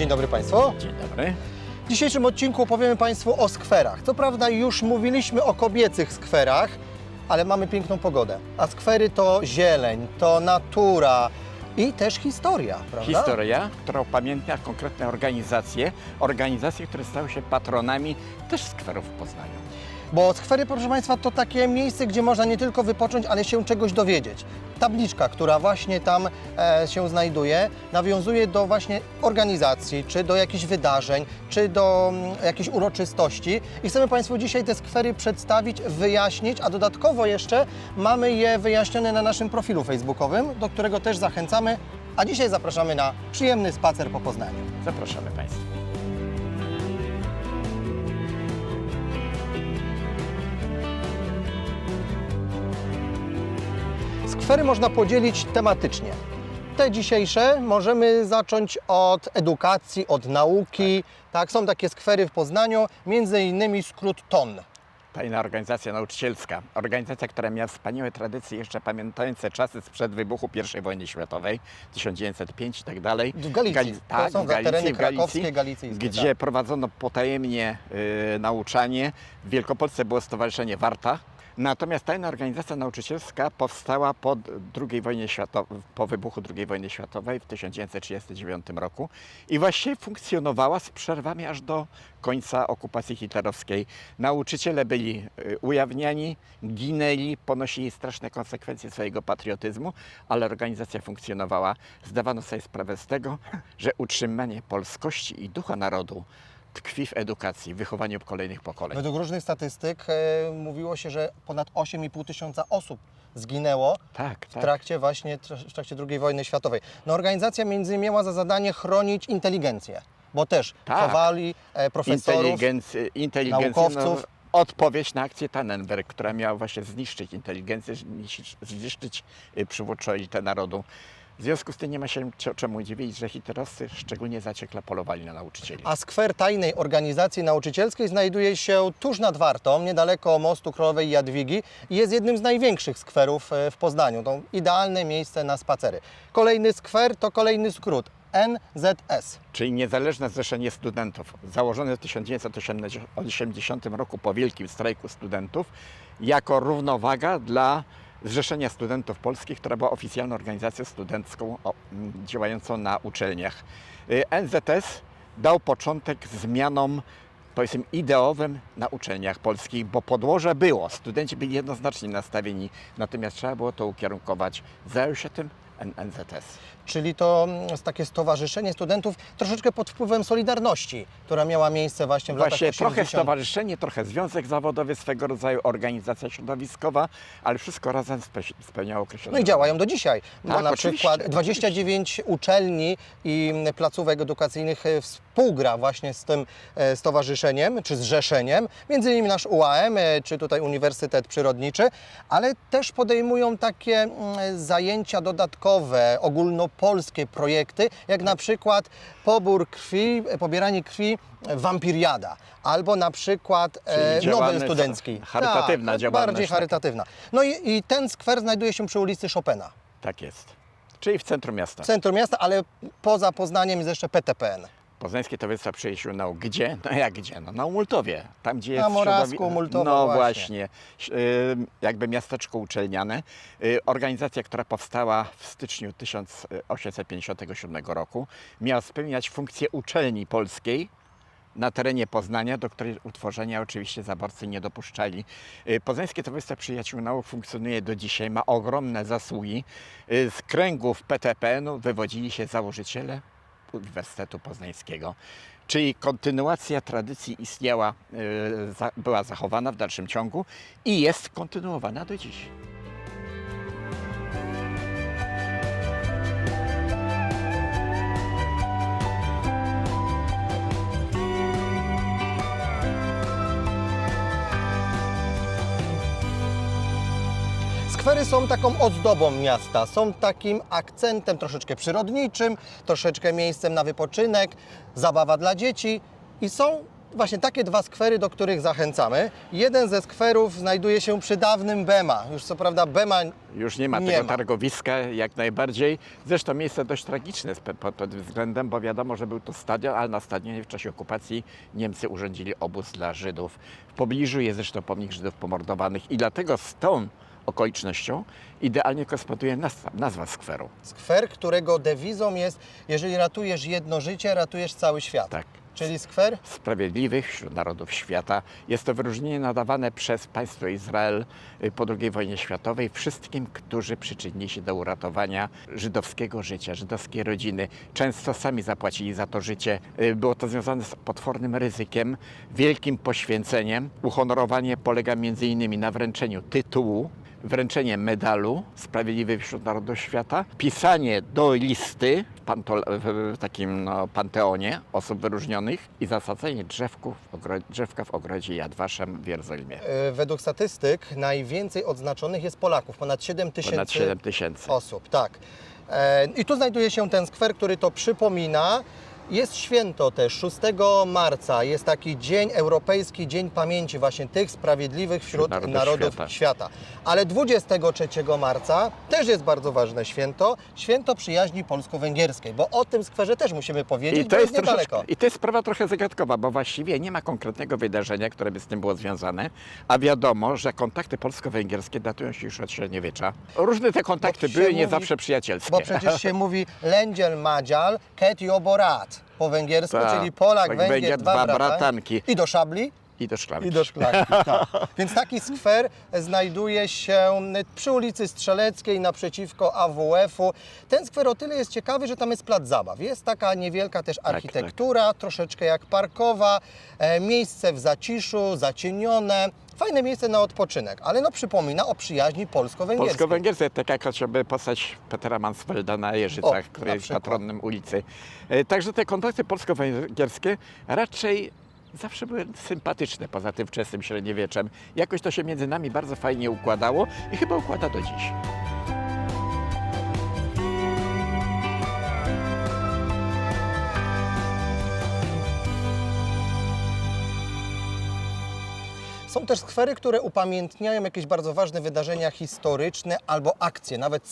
Dzień dobry Państwu. Dzień dobry. W dzisiejszym odcinku opowiemy Państwu o skwerach. Co prawda już mówiliśmy o kobiecych skwerach, ale mamy piękną pogodę. A skwery to zieleń, to natura i też historia, prawda? Historia, która upamiętnia konkretne organizacje, organizacje, które stały się patronami też skwerów w Poznaniu. Bo skwery, proszę Państwa, to takie miejsce, gdzie można nie tylko wypocząć, ale się czegoś dowiedzieć. Tabliczka, która właśnie tam e, się znajduje, nawiązuje do właśnie organizacji, czy do jakichś wydarzeń, czy do mm, jakichś uroczystości. I chcemy Państwu dzisiaj te skwery przedstawić, wyjaśnić, a dodatkowo jeszcze mamy je wyjaśnione na naszym profilu facebookowym, do którego też zachęcamy. A dzisiaj zapraszamy na przyjemny spacer po Poznaniu. Zapraszamy Państwa. Skwery można podzielić tematycznie. Te dzisiejsze możemy zacząć od edukacji, od nauki. Tak. są takie skwery w Poznaniu, między innymi skrót TON. Tajna organizacja nauczycielska. Organizacja, która miała wspaniałe tradycje, jeszcze pamiętające czasy sprzed wybuchu I wojny światowej, 1905 i tak dalej. W Galicji. Gali- To tak, są w Galicji, tereny w Galicji, krakowskie, galicyjskie. gdzie tak. prowadzono potajemnie y, nauczanie. W Wielkopolsce było Stowarzyszenie Warta. Natomiast tajna organizacja nauczycielska powstała po II wojnie światowej, po wybuchu II wojny światowej w 1939 roku i właściwie funkcjonowała z przerwami aż do końca okupacji hitlerowskiej. Nauczyciele byli y, ujawniani, ginęli, ponosili straszne konsekwencje swojego patriotyzmu, ale organizacja funkcjonowała. Zdawano sobie sprawę z tego, że utrzymanie polskości i ducha narodu tkwi w edukacji, w wychowaniu kolejnych pokoleń. Według różnych statystyk e, mówiło się, że ponad 8,5 tysiąca osób zginęło Tak, w tak. trakcie właśnie w trakcie II wojny światowej. No, organizacja między innymi miała za zadanie chronić inteligencję, bo też Tak. chowali e, profesorów, Inteligency, inteligencja, naukowców. No, odpowiedź na akcję Tannenberg, która miała właśnie zniszczyć inteligencję, zniszczyć, zniszczyć y, przywódczość narodu. W związku z tym nie ma się czemu dziwić, że hitlerowcy szczególnie zaciekle polowali na nauczycieli. A skwer tajnej organizacji nauczycielskiej znajduje się tuż nad Wartą, niedaleko mostu Królowej Jadwigi i jest jednym z największych skwerów e, w Poznaniu. To idealne miejsce na spacery. Kolejny skwer to kolejny skrót NZS. Czyli Niezależne Zrzeszenie Studentów, założone w 1980 roku po wielkim strajku studentów, jako równowaga dla Zrzeszenia Studentów Polskich, która była oficjalną organizacją studencką o, m, działającą na uczelniach. Y, NZS dał początek zmianom powiedzmy ideowym na uczelniach polskich, bo podłoże było, studenci byli jednoznacznie nastawieni, natomiast trzeba było to ukierunkować. Zajął się tym NZS. Czyli to mm, jest takie stowarzyszenie studentów troszeczkę pod wpływem Solidarności, która miała miejsce właśnie w Właśnie latach trochę 80. stowarzyszenie, trochę związek zawodowy, swego rodzaju organizacja środowiskowa, ale wszystko razem spe- spełniało określone. No i działają do dzisiaj, bo Tak, na przykład 29 uczelni i placówek edukacyjnych e, współgra właśnie z tym e, stowarzyszeniem czy zrzeszeniem, między innymi nasz UAM e, czy tutaj Uniwersytet Przyrodniczy, ale też podejmują takie mm, zajęcia dodatkowe, ogólnopolskie projekty, jak na przykład pobór krwi, pobieranie krwi wampiriada, albo na przykład e, Czyli Nobel działalność studencki. charytatywna tak, działalność, Bardziej tak. charytatywna. No i, i ten skwer znajduje się przy ulicy Chopina Tak jest. Czyli w centrum miasta. w centrum miasta, ale poza Poznaniem jest jeszcze PTPN. Poznańskie Towarzystwo Przyjaciół Nauk. Gdzie? No jak gdzie? No na Multowie. Tam, gdzie jest Na środowi- Multowo No właśnie. właśnie. Y, Jakby miasteczko uczelniane. Y, Organizacja, która powstała w styczniu 1857 roku, miała spełniać funkcję uczelni polskiej, na terenie Poznania, do której utworzenia oczywiście zaborcy nie dopuszczali. Y, Poznańskie Towarzystwo Przyjaciół Nauk funkcjonuje do dzisiaj, ma ogromne zasługi. Y, Z kręgów PTPN-u wywodzili się założyciele Uniwersytetu Poznańskiego. Czyli kontynuacja tradycji istniała, za- była zachowana w dalszym ciągu i jest kontynuowana do dziś. Skwery są taką ozdobą miasta, są takim akcentem troszeczkę przyrodniczym, troszeczkę miejscem na wypoczynek, zabawa dla dzieci i są właśnie takie dwa skwery, do których zachęcamy. Jeden ze skwerów znajduje się przy dawnym Bema. Już co prawda Bema Już nie ma Nie tego ma. targowiska jak najbardziej. Zresztą miejsce dość tragiczne pod tym względem, bo wiadomo, że był to stadion, ale na stadionie w czasie okupacji Niemcy urządzili obóz dla Żydów. W pobliżu jest zresztą pomnik Żydów pomordowanych i dlatego z tą okolicznością idealnie koresponduje nazwa, nazwa skweru. skwer, którego dewizą jest jeżeli ratujesz jedno życie, ratujesz cały świat. Tak. Czyli skwer Sprawiedliwych wśród narodów świata. Jest to wyróżnienie nadawane przez państwo Izrael y, po II wojnie światowej wszystkim, którzy przyczynili się do uratowania żydowskiego życia, żydowskiej rodziny. Często sami zapłacili za to życie. Y, Było to związane z potwornym ryzykiem, wielkim poświęceniem. Uhonorowanie polega m.in. na wręczeniu tytułu, wręczenie medalu Sprawiedliwy wśród Narodów Świata, pisanie do listy w, takim no, panteonie osób wyróżnionych i zasadzenie ogro- drzewka w ogrodzie Yad Vashem w Jerozolimie. e, według statystyk najwięcej odznaczonych jest Polaków, ponad 7 tysięcy Ponad 7 tysięcy. osób. Tak. E, I tu znajduje się ten skwer, który to przypomina. Jest święto też 6 marca, jest taki dzień, Europejski Dzień Pamięci właśnie tych sprawiedliwych wśród Narodów narodów, świata. świata. Ale 23 marca też jest bardzo ważne święto, święto przyjaźni polsko-węgierskiej, bo o tym skwerze też musimy powiedzieć, I to, bo jest jest niedaleko. I to jest sprawa trochę zagadkowa, bo właściwie nie ma konkretnego wydarzenia, które by z tym było związane, a wiadomo, że kontakty polsko-węgierskie datują się już od średniowiecza. Różne te kontakty były nie mówi- zawsze przyjacielskie. Bo przecież się mówi Lędziel Madzial, Ket i Oborat po węgiersku, Tak, czyli Polak, tak, Węgier, Węgier, dwa, dwa brata. bratanki. I do szabli? I do szklanki. I do szklanki, tak. Więc taki skwer znajduje się przy ulicy Strzeleckiej naprzeciwko AWF-u. Ten skwer o tyle jest ciekawy, że tam jest plac zabaw. Jest taka niewielka też Tak, architektura, troszeczkę jak parkowa, e, miejsce w zaciszu, zacienione. Fajne miejsce na odpoczynek, ale no przypomina o przyjaźni polsko-węgierskiej. Polsko-węgierskie, tak jak chociażby postać Petera Mansfelda na Jeżycach, O, który na jest przykład. patronem ulicy. E, Także te kontakty polsko-węgierskie raczej zawsze były sympatyczne poza tym wczesnym średniowieczem. Jakoś to się między nami bardzo fajnie układało i chyba układa do dziś. Są też skwery, które upamiętniają jakieś bardzo ważne wydarzenia historyczne albo akcje, nawet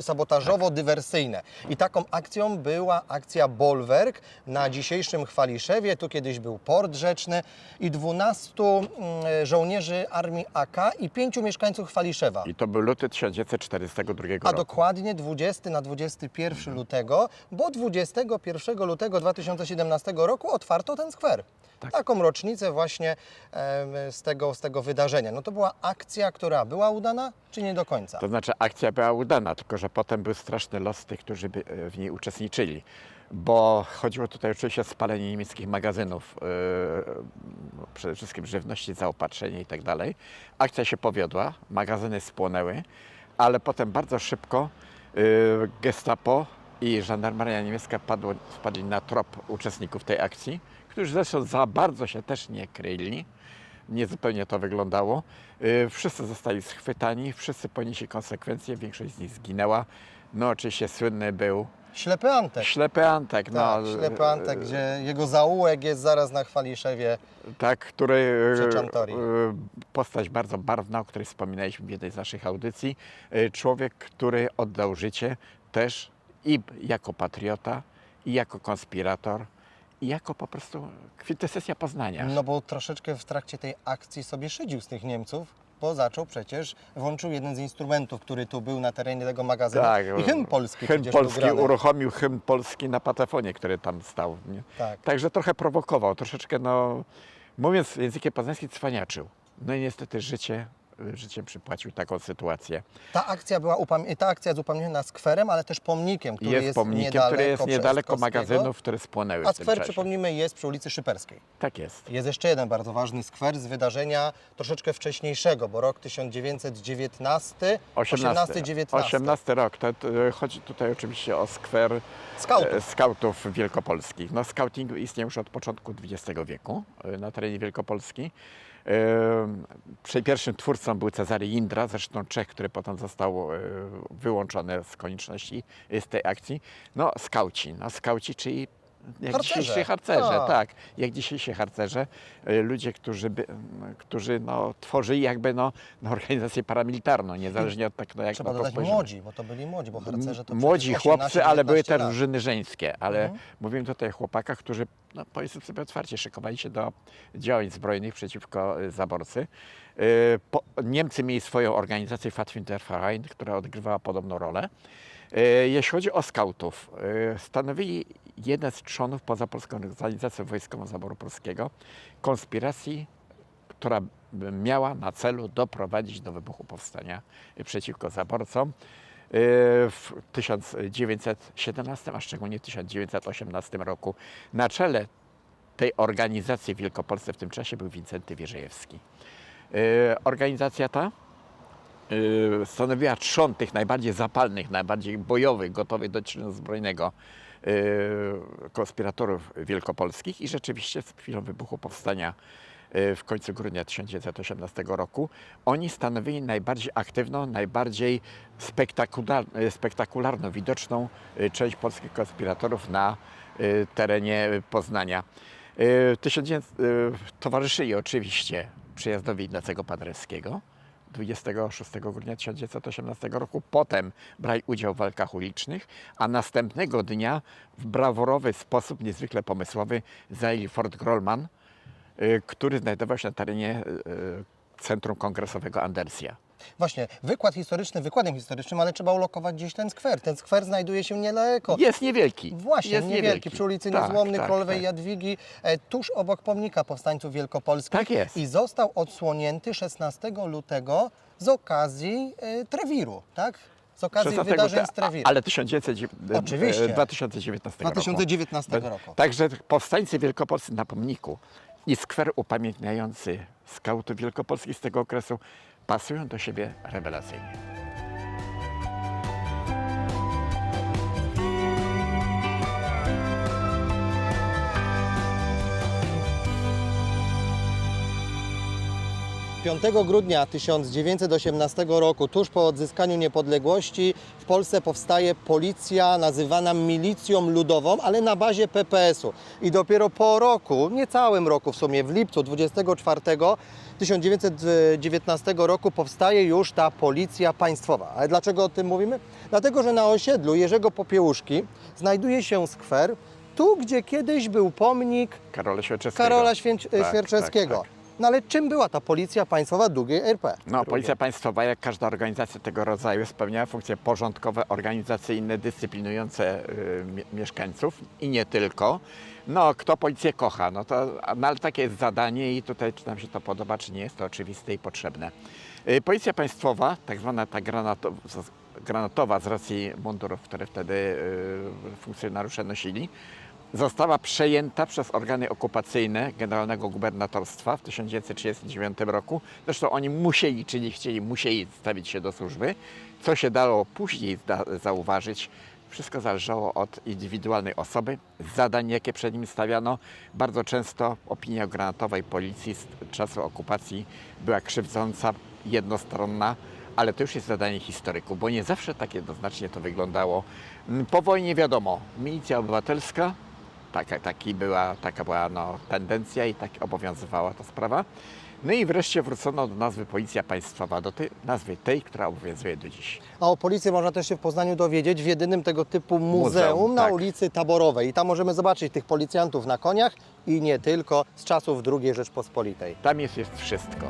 sabotażowo-dywersyjne. I taką akcją była akcja Bolwerk na dzisiejszym Chwaliszewie. Tu kiedyś był port rzeczny i 12 mm, żołnierzy armii AK i pięciu mieszkańców Chwaliszewa. I to był luty 1942 A roku. dokładnie 20 na 21 lutego, bo 21 lutego 2017 roku otwarto ten skwer. Tak. Taką rocznicę właśnie em, z, tego, z tego wydarzenia. No to była akcja, która była udana, czy nie do końca? To znaczy akcja była udana, tylko że potem był straszny los tych, którzy by e, w niej uczestniczyli. Bo chodziło tutaj oczywiście o spalenie niemieckich magazynów, yy, przede wszystkim żywności, zaopatrzenie i tak dalej. Akcja się powiodła, magazyny spłonęły, ale potem bardzo szybko yy, gestapo i żandarmeria niemiecka padło, wpadli na trop uczestników tej akcji, którzy zresztą za bardzo się też nie kryli niezupełnie to wyglądało. Y, Wszyscy zostali schwytani, wszyscy ponieśli konsekwencje, większość z nich zginęła. No oczywiście słynny był Ślepy Antek. ślepy Antek. Tak, no, ślepy Antek, gdzie jego zaułek jest zaraz na Chwaliszewie. Tak, który Przy y, Czantorii. y, postać bardzo barwna, o której wspominaliśmy w jednej z naszych audycji. Y, Człowiek, który oddał życie też i jako patriota, i jako konspirator, jako po prostu kwintesencja Poznania. No bo troszeczkę w trakcie tej akcji sobie szydził z tych Niemców, bo zaczął przecież, włączył jeden z instrumentów, który tu był na terenie tego magazynu i hymn polski Hymn przecież był polski grany. uruchomił hymn polski na patefonie, który tam stał. Nie? Tak. Także trochę prowokował, troszeczkę, no, mówiąc językiem poznańskim, cwaniaczył. No i niestety życie, życiem przypłacił taką sytuację. Ta akcja, była ta akcja jest upamiętniona skwerem, ale też pomnikiem, który jest, jest pomnikiem, niedaleko który jest niedaleko magazynów, które spłonęły A w tym skwer, czasie. przypomnijmy, jest przy ulicy Szyperskiej. Tak jest. Jest jeszcze jeden bardzo ważny skwer z wydarzenia troszeczkę wcześniejszego, bo rok 1919, 18-19. 18 rok. To, to, chodzi tutaj oczywiście o skwer Skautów. e, skautów wielkopolskich. No, skauting istniał już od początku XX wieku e, na terenie Wielkopolski. Pierwszym twórcą był Cezary Indra, zresztą Czech, który potem został e, wyłączony z konieczności e, z tej akcji. No, skauci. No, skauci, czyli Jak Harcerze. dzisiejsi harcerze, A. tak. Jak dzisiejsi harcerze, y, ludzie, którzy, by, m, którzy no, tworzyli jakby no, no, organizację paramilitarną, niezależnie od tak, no, jak Trzeba no, to dodać spojrzymy. młodzi, bo to byli młodzi, bo harcerze to Młodzi przecież chłopcy, 18, ale były 19 też lat. drużyny żeńskie, ale Mhm. mówimy tutaj o chłopakach, którzy, no powiedzmy sobie otwarcie, szykowali się do działań zbrojnych przeciwko y, zaborcy. Y, Po, Niemcy mieli swoją organizację Pfadfinderverein, która odgrywała podobną rolę. Y, Jeśli chodzi o skautów, y, stanowili jeden z trzonów poza Polską Organizacją Wojskową Zaboru Polskiego konspiracji, która miała na celu doprowadzić do wybuchu powstania przeciwko zaborcom y, w 1917, a szczególnie 1918 roku. Na czele tej organizacji w Wielkopolsce w tym czasie był Wincenty Wierzejewski. Organizacja ta stanowiła trzon tych najbardziej zapalnych, najbardziej bojowych, gotowych do czynu zbrojnego y, konspiratorów wielkopolskich i rzeczywiście z chwilą wybuchu powstania y, w końcu grudnia 1918 roku oni stanowili najbardziej aktywną, najbardziej spektakular, y, spektakularną, widoczną y, część polskich konspiratorów na y, terenie Poznania. Y, 1900, y, Towarzyszyli oczywiście przyjazdowi Ignacego Paderewskiego, 26 grudnia 1918 roku. Potem brali udział w walkach ulicznych, a następnego dnia w brawurowy sposób, niezwykle pomysłowy, zajęli Fort Grolman, y, który znajdował się na terenie y, Centrum Kongresowego Andersja. Właśnie, wykład historyczny wykładem historycznym, ale trzeba ulokować gdzieś ten skwer. Ten skwer znajduje się niedaleko. Jest niewielki. Właśnie, jest niewielki, przy ulicy Tak, Niezłomnej tak, Królowej tak. Jadwigi, e, tuż obok pomnika powstańców wielkopolskich. Tak jest. I został odsłonięty 16 lutego z okazji e, Trewiru, tak? Z okazji 16 wydarzeń te- z Trewiru. Ale 1919 Oczywiście. 2019 roku. 2019 Be- roku. Także powstańcy wielkopolscy na pomniku i skwer upamiętniający skautów wielkopolskich z tego okresu pasują do siebie rewelacyjnie. 5 grudnia 1918 roku, tuż po odzyskaniu niepodległości, w Polsce powstaje policja nazywana milicją ludową, ale na bazie PPS-u. I dopiero po roku, niecałym roku w sumie, w lipcu 24 1919 roku powstaje już ta policja państwowa. Ale dlaczego o tym mówimy? Dlatego, że na osiedlu Jerzego Popiełuszki znajduje się skwer, tu gdzie kiedyś był pomnik Karola Świerczewskiego. Karola Tak, tak, tak. No ale czym była ta policja państwowa drugiej RP? No, Policja Państwowa, jak każda organizacja tego rodzaju, spełniała funkcje porządkowe, organizacyjne, dyscyplinujące y, mie- mieszkańców i nie tylko. No, kto policję kocha, no to, no, ale takie jest zadanie i tutaj czy nam się to podoba, czy nie jest to oczywiste i potrzebne. Y, Policja Państwowa, tak zwana ta granato, z- granatowa z racji mundurów, które wtedy y, funkcjonariusze nosili, została przejęta przez organy okupacyjne Generalnego Gubernatorstwa w 1939 roku. Zresztą oni musieli, czyli chcieli, musieli stawić się do służby. Co się dało później zauważyć, wszystko zależało od indywidualnej osoby, zadań, jakie przed nim stawiano. Bardzo często opinia granatowej policji z czasu okupacji była krzywdząca, jednostronna, ale to już jest zadanie historyków, bo nie zawsze tak jednoznacznie to wyglądało. Po wojnie wiadomo, milicja obywatelska, taka, taki była, taka była no, tendencja i tak obowiązywała ta sprawa. No i wreszcie wrócono do nazwy Policja Państwowa, do tej nazwy tej, która obowiązuje do dziś. A o policji można też się w Poznaniu dowiedzieć w jedynym tego typu muzeum, Muzeum, na tak. ulicy Taborowej. I tam możemy zobaczyć tych policjantów na koniach i nie tylko z czasów II Rzeczpospolitej. Tam jest, jest wszystko.